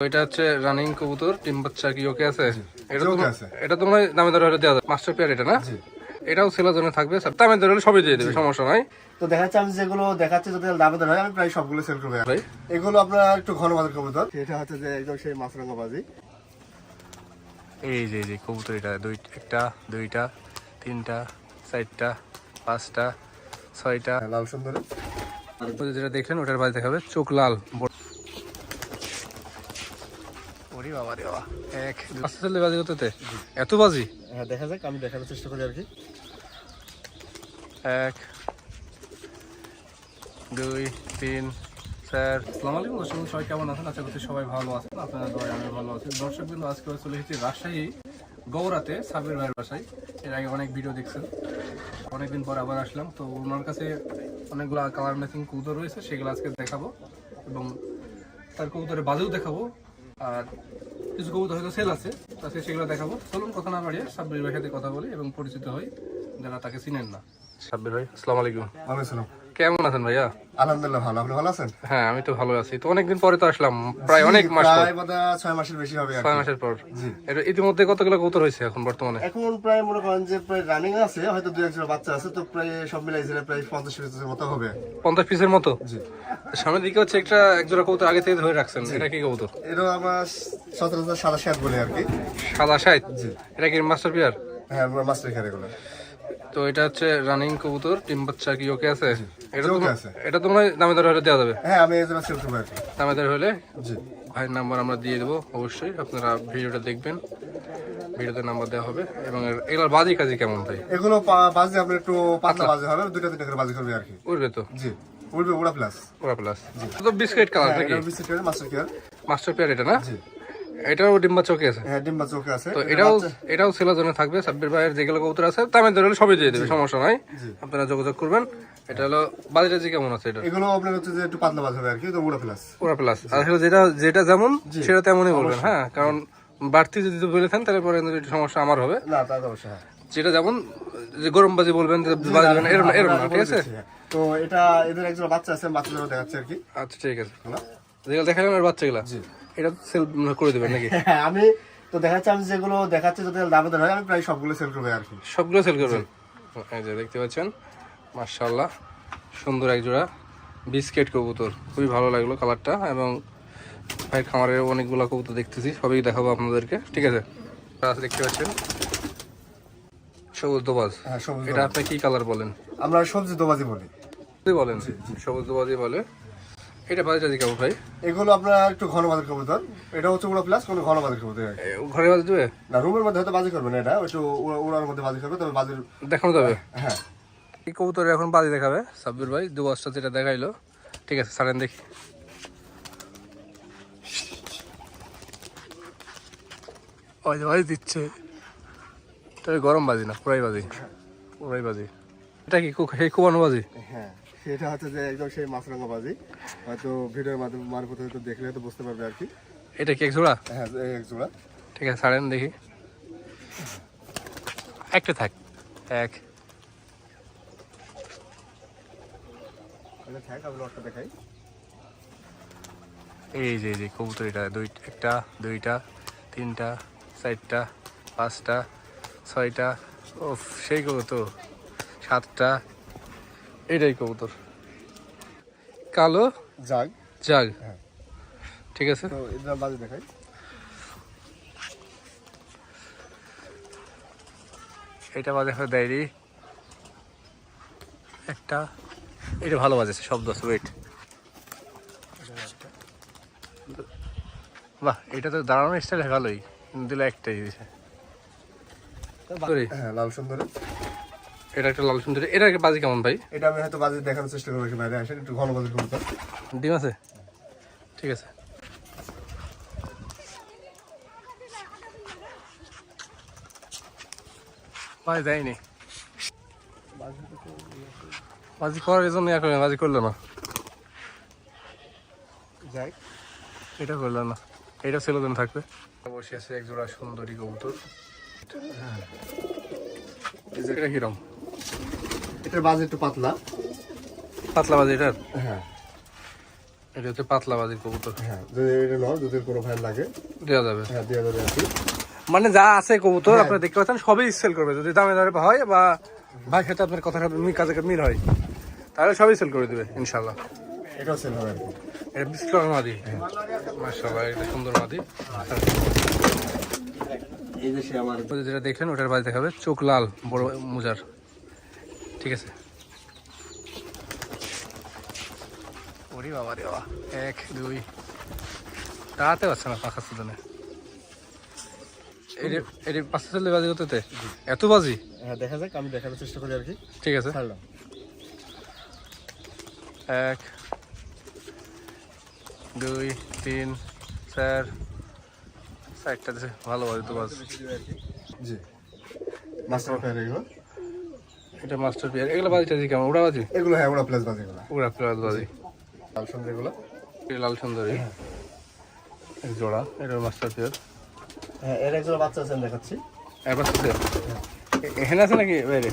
এটা হচ্ছে রানিং কবুতর টিম বাচ্চা কি ওকে আছে? এটা তো এটা তো মনে দামে দরে হলে দেওয়া মাস্টার পেয়ার এটা না? এটাও ছেলের জন্য থাকবে। দামে দরে হলে সবই দিয়ে দেবে সমস্যা নাই। তো দেখাচ্ছি আমি যেগুলো দেখাচ্ছি যদি দামে হয় আমি প্রায় সবগুলো সেল করব। ভাই। এগুলো আপনার একটু ঘন বাজার কবুতর। এটা হচ্ছে যে একদম সেই মাছরাঙ্গা বাজি। এই যে এই যে কবুতর এটা দুই একটা দুইটা তিনটা চারটা পাঁচটা ছয়টা। লাল সুন্দর। যেটা দেখলেন ওটার বাড়ি দেখাবে চোখ লাল বড়- ওরে বাবা রে বাবা এক আস্তে চললে বাজি করতে এত বাজি? হ্যাঁ দেখা যাক আমি দেখানোর চেষ্টা করি আর কি। এক দুই তিন চার। সালাম আলাইকুম দর্শক সবাই কেমন আছেন? আশা করছি সবাই ভালো আছেন আপনারা সবাই আমি ভালো আছি। দর্শক বিন্দু আজকে চলে এসেছি রাজশাহী গৌরাতে সাবির ভাইয়ের বাসায়। এর আগে অনেক ভিডিও দেখছেন। অনেকদিন পর আবার আসলাম। তো ওনার কাছে অনেকগুলো কালার ম্যাচিং কবুতর রয়েছে সেগুলো আজকে দেখাবো এবং তার কবুতরের বাজেও দেখাবো। আর কিছু কবুতর হয়তো সেল আছে তাকে সেগুলো দেখাবো। চলুন কথা না বাড়িয়ে সাব্বির ভাইয়ের সাথে কথা বলি এবং পরিচিত হই যারা তাকে চিনেন না। সাব্বির ভাই আসসালামু আলাইকুম। ভালো ছিলাম কেমন আছেন ভাইয়া? আলহামদুলিল্লাহ ভালো। আপনি ভালো আছেন? হ্যাঁ আমি তো ভালো আছি। তো অনেকদিন পরে তো আসলাম প্রায় অনেক মাস প্রায় ছয় মাসের বেশি হবে ছয় মাসের পর। এটা ইতিমধ্যে কতগুলো কবুতর হয়েছে এখন বর্তমানে? এখন প্রায় মনে করেন যে প্রায় রানিং আছে হয়তো দুই একজন বাচ্চা আছে তো প্রায় সব মিলাই ছিল প্রায় পঞ্চাশ পিসের মতো হবে। পঞ্চাশ পিসের মতো? জি। সামনের দিকে হচ্ছে একটা একজোড়া কবুতর আগে থেকে ধরে রাখছেন। এটা কি কবুতর? এটা আমার সতেরো হাজার সাতাশ হাত বলে আর কি। সাদা জি। এটা কি মাস্টার পিয়ার হ্যাঁ মাস্টার খেয়ার এগুলো। তো এটা হচ্ছে রানিং কবুতর টিম বাচ্চা কি ওকে আছে? এটা তো আছে। এটা তো হয় দামে দরে হলে দেওয়া যাবে? হ্যাঁ আমি এই সেল করব দামে দরে হলে? জি। ভাইয়ের নাম্বার আমরা দিয়ে দেবো অবশ্যই। আপনারা ভিডিওটা দেখবেন। ভিডিওতে নাম্বার দেওয়া হবে। এবং এগুলোর বাজি কাজি কেমন ভাই? এগুলো বাজে আপনার একটু পাতলা বাজে হবে দুইটা তিনটা করে বাজে করবে আর কি। উঠবে তো? জি। উঠবে ওরা প্লাস ওরা প্লাস জি। তো বিস্কিট কালার নাকি? এটা biscuit master care master pair এটা না? জি। এটাও ডিম্বা চৌকি আছে। হ্যাঁ ডিম্বা চোখে আছে। তো এটাও এটাও জন্য থাকবে সাব্বির ভাইয়ের যেগুলো কবুতর আছে সবই দিয়ে দেবে সমস্যা নাই। আপনারা যোগাযোগ করবেন। এটা হলো বাজেটা যে কেমন আছে এটা এগুলো আপনার হচ্ছে যে একটু পাতলা বাজ হবে আর কি তো ওরা প্লাস ওরা প্লাস যেটা যেটা যেমন সেটা তেমনই বলবেন হ্যাঁ কারণ বাড়তি যদি বলে থাকেন তাহলে পরে সমস্যা আমার হবে। না তা অবশ্যই হ্যাঁ। যেটা যেমন যে গরম বাজি বলবেন এরকম এরকম ঠিক আছে? হ্যাঁ। তো এটা এদের একজন বাচ্চা আছে দেখাচ্ছে আর কি। আচ্ছা ঠিক আছে? যেগুলো দেখালাম এর বাচ্চাগুলা? এটা সেল করে দেবেন নাকি? হ্যাঁ আমি তো দেখাচ্ছি আমি যেগুলো দেখাচ্ছি যদি দামে হয় আমি প্রায় সবগুলো সেল করব আর কি। সবগুলো সেল করবেন? এই যে দেখতে পাচ্ছেন মার্শাল্লাহ সুন্দর এক জোড়া বিস্কেট কবুতর। খুবই ভালো লাগল কালারটা এবং ভাই খামারের অনেকগুলো কবুতর দেখতেছি সবই দেখাবো আপনাদেরকে ঠিক আছে? দেখতে পাচ্ছেন সবুজ দোবাজ। হ্যাঁ এটা আপনি কি কালার বলেন? আমরা সবজি দোবাজি বলি। বলেন। সবুজ দোবাজি বলে। এটা বাজারটা কেমন ভাই। এগুলো আপনার একটু ঘন বাজার কবুতর এটা হচ্ছে ওরা প্লাস কোনো ঘন বাজার কবুতর। ঘরে বাজ দেবে? না রুমের মধ্যে হয়তো বাজি করবে না এটা একটু ওরার মধ্যে বাজি করবে তবে বাজির দেখানো যাবে? হ্যাঁ। এই কবুতরে এখন বাজি দেখাবে সাব্বির ভাই। দু বস্তা যেটা দেখাইলো। ঠিক আছে সারেন দেখি। ওই ওই দিচ্ছে। তবে গরম বাজি না পুরাই বাজি। পুরাই বাজি। এটা কি খুবানো বাজি? হ্যাঁ। সেটা হচ্ছে যে একদম সেই মাছরাঙা বাজি হয়তো ভিডিওর মাধ্যমে মারফত হয়তো দেখলে হয়তো বুঝতে পারবে আর কি। এটা কি এক জোড়া হ্যাঁ এক জোড়া ঠিক আছে ছাড়েন দেখি। একটা থাক এক। থাক আমি লটটা দেখাই। এই যে এই যে কবুতর এটা দুই একটা দুইটা তিনটা চারটা পাঁচটা ছয়টা ও সেই কবুতর সাতটা এটাই কবুতর। কালো? যাক জাগ। হ্যাঁ। ঠিক আছে। তো এটা বাজি দেখাই। এটা বাজে হয় ডায়েরি একটা। এটা ভালো বাজেছে শব্দ আছে ওয়েট বাহ এটা তো দাঁড়ানো স্টাইল ভালোই। দিলে একটাই দিয়েছে হ্যাঁ লাল সুন্দরী। এটা একটা লাল সুন্দর। এটা একটা বাজি কেমন ভাই? এটা আমি হয়তো বাজি দেখানোর চেষ্টা করব বাইরে। আসেন একটু ঘন বাজির কবুতর ডিম আছে? ঠিক আছে। ভাই যায়নি বাজি করার জন্য করলেন বাজি করল না। যাই। এটা করল না। এটা ছিল দিন থাকবে। বসে আছে এক জোড়া সুন্দরী কবুতর। এটা কিরম এটার বাজি একটু পাতলা। পাতলা বাজি এটার? হ্যাঁ। এটা হচ্ছে পাতলা বাজির কবুতর। হ্যাঁ যদি এটা নয় যদি কোনো ভাই লাগে। দেওয়া যাবে। হ্যাঁ দিয়ে দেবে আর কি। মানে যা আছে কবুতর আপনারা দেখতে পাচ্ছেন সবই সেল করবে। যদি দামে দামে হয় বা ভাই সাথে আপনার কথা কাজে মিল হয় তাহলে সবই সেল করে দেবে ইনশাল্লাহ এটাও সেল হবে এটা বিস্কুট মাদি। মার্শাল্লাহ এটা সুন্দর মাদি। এই যে সে আমার যেটা দেখলেন ওটার বাড়ি দেখাবে চোখ লাল বড় মুজার। ঠিক আছে। ওরে বাবা রে বাবা। এক দুই। তাতে পারছে না পাখা সুদনে। এটি পাঁচটা চল্লিশ বাজি এত বাজি? হ্যাঁ দেখা যাক আমি দেখানোর চেষ্টা করি আর কি। ঠিক আছে। ছাড়লাম। এক দুই তিন চার চারটা ভালো বাজি তো বাজ। জি। মাস্টার এটা মাস্টার পিয়ার এগুলো বাজিটা দিকে কেমন? ওটা বাজি? এগুলো হ্যাঁ ওরা প্লাস বাজে এগুলো। ওরা প্লাস বাজি। লাল সন্ধ্যে এগুলো লাল সুন্দরী। এক জোড়া এটা মাস্টার পিয়ার হ্যাঁ এর একজন বাচ্চা আছেন দেখাচ্ছি। এবার সাথে এখানে আছে নাকি? বাইরে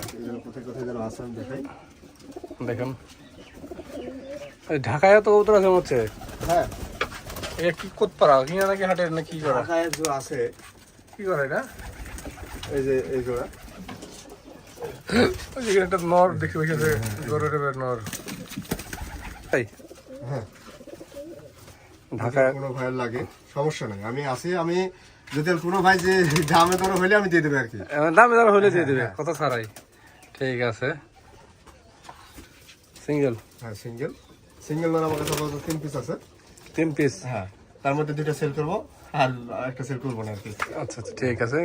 আছে, কোথায় কোথায় যেন আছে দেখাই দেখেন। এই ঢাকায় তো কবুতর আছে মনে হচ্ছে? হ্যাঁ। এটা কি করতে পারা কিনা নাকি হাটের না কি করা? ঢাকায় যে আছে। কি করে এটা? এই যে এই জোড়া। ওই যে একটা নর দেখতে নর। তাই হ্যাঁ ঢাকায় কোনো ভাইয়ের লাগে সমস্যা নাই। আমি আছি আমি যদি কোনো ভাই যে দামে দর হইলে আমি দিয়ে দেবো আর কি। দামে দাম হলে দিয়ে দেবে কত ছাড়াই। ঠিক আছে। সিঙ্গেল। হ্যাঁ সিঙ্গেল। সিঙ্গেল নর আমার কাছে তিন পিস আছে। তিন পিস হ্যাঁ তার মধ্যে দুইটা সেল করব আর একটা সেল করব না আর কি। আচ্ছা আচ্ছা ঠিক আছে।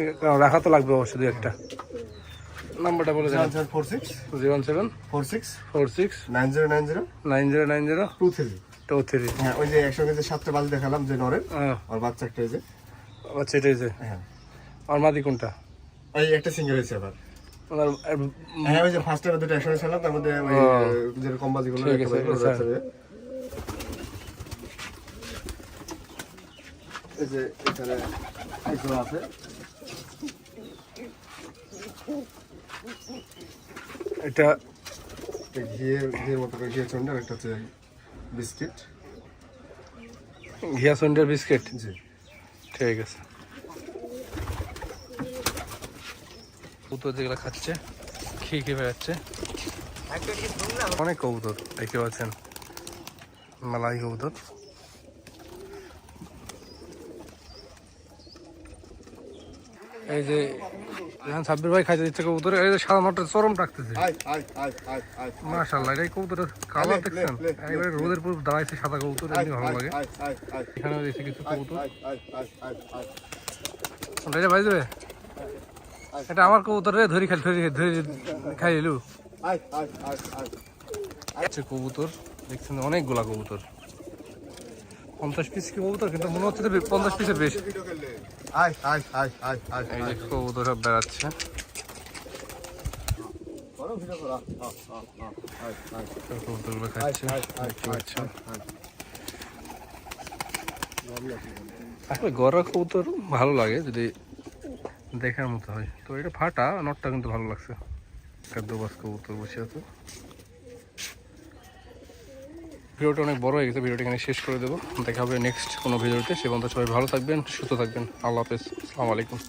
রাখা তো লাগবে অবশ্যই একটা। নাম্বারটা বলে দেন। Four six. Zero seven four six. Four six nine zero nine zero. Nine zero nine zero. Two three. Two three. হ্যাঁ ওই যে একসঙ্গে যে সাতটা বাজ দেখালাম যে নরের হ্যাঁ। আর বাচ্চা একটা যে। এটাই যে। হ্যাঁ। আর মাদি কোনটা? ওই একটা সিঙ্গেল হয়েছে আবার। হ্যাঁ ওই যে ফার্স্ট টাইমে দুটো একসঙ্গে ছিলাম তার মধ্যে ওই যে ঠিক আছে, আচ্ছা। এই যে এখানে আছে। এটা এই ঘিয়ে ঘিয়ের মতো ঘিয়ে চন্ডার একটা হচ্ছে বিস্কিট। ঘিয়া সন্ডার বিস্কিট? জি। ঠিক আছে। কবুতর যেগুলো খাচ্ছে খেয়ে খেয়ে বেড়াচ্ছে। অনেক কবুতর দেখতে পাচ্ছেন। মালাই কবুতর। এই যে সাব্বির ভাই খাইতে দিচ্ছে কবুতর এই যে সাদা মাঠটা চরম রাখতেছে মাশাল্লাহ এটা কবুতরের কালার দেখছেন লে, রোদের পুরো দাঁড়াইছে সাদা কবুতর এমনি ভালো লাগে এখানেও দেখছি কিছু কবুতর আই আই আই এটা আমার কবুতর রে ধরি খালি ধরি ধরি খাই এলু আই কবুতর দেখছেন অনেকগুলা কবুতর পঞ্চাশ পিস কি কবুতর কিন্তু মনে হচ্ছে পঞ্চাশ পিসের বেশি আই আই আই আই আই এই যে কবুতর সব বেড়াচ্ছে। কবুতরগুলো খাচ্ছে। দেখতে আসলে গড়া কবুতর ভালো লাগে যদি দেখার মতো হয়। তো এটা ফাটা নটটা কিন্তু ভালো লাগছে। একটা দুবাস কবুতর বসে আছে। ভিডিওটা অনেক বড় হয়ে গেছে, ভিডিওটা এখানে শেষ করে দেবো। দেখা হবে নেক্সট কোনো ভিডিওতে। সে পর্যন্ত সবাই ভালো থাকবেন, সুস্থ থাকবেন। আল্লাহ হাফেজ। আসসালামু আলাইকুম।